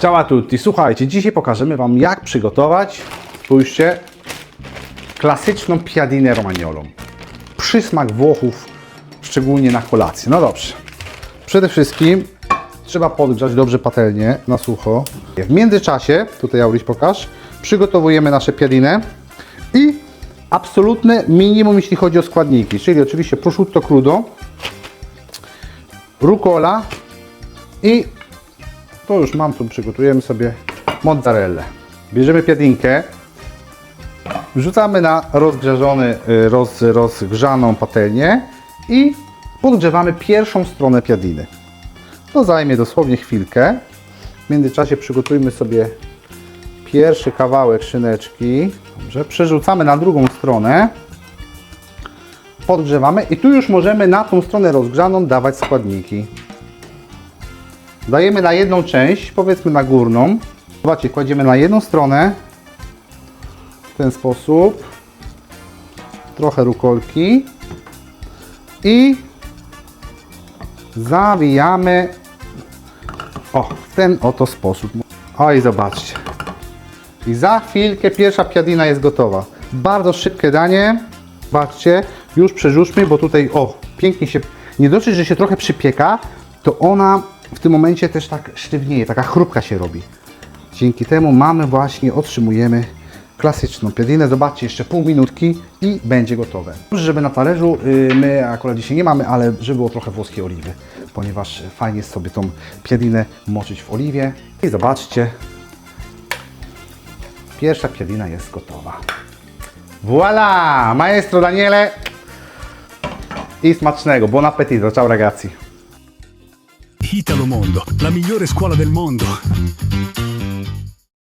Ciao a tutti, słuchajcie, dzisiaj pokażemy Wam jak przygotować, spójrzcie, klasyczną piadinę romagnolą. Przysmak Włochów, szczególnie na kolację. No dobrze, przede wszystkim trzeba podgrzać dobrze patelnię na sucho. W międzyczasie, tutaj Auryś pokaż, przygotowujemy nasze piadinę i absolutne minimum jeśli chodzi o składniki, czyli oczywiście prosciutto crudo, rucola i to już mam, tu przygotujemy sobie mozzarellę. Bierzemy piadinkę, wrzucamy na rozgrzeżony, y, roz, rozgrzaną patelnię i podgrzewamy pierwszą stronę piadiny. To zajmie dosłownie chwilkę. W międzyczasie przygotujmy sobie pierwszy kawałek szyneczki. Dobrze, przerzucamy na drugą stronę. Podgrzewamy i tu już możemy na tą stronę rozgrzaną dawać składniki. Dajemy na jedną część, powiedzmy na górną. Zobaczcie, kładziemy na jedną stronę. W ten sposób. Trochę rukolki. I zawijamy o, w ten oto sposób. Oj, zobaczcie. I za chwilkę pierwsza piadina jest gotowa. Bardzo szybkie danie. Zobaczcie, już przerzućmy, bo tutaj, o, pięknie się, nie dosyć, że się trochę przypieka, to ona w tym momencie też tak sztywnieje, taka chrupka się robi. Dzięki temu mamy właśnie, otrzymujemy klasyczną piadinę. Zobaczcie, jeszcze pół minutki i będzie gotowe. Żeby na talerzu, y, my akurat dzisiaj nie mamy, ale żeby było trochę włoskiej oliwy, ponieważ fajnie jest sobie tą piadinę moczyć w oliwie. I zobaczcie, pierwsza piadina jest gotowa. Voilà! Maestro Daniele! I smacznego, buon appetito, ciao ragazzi! Italo Mondo, la migliore scuola del mondo.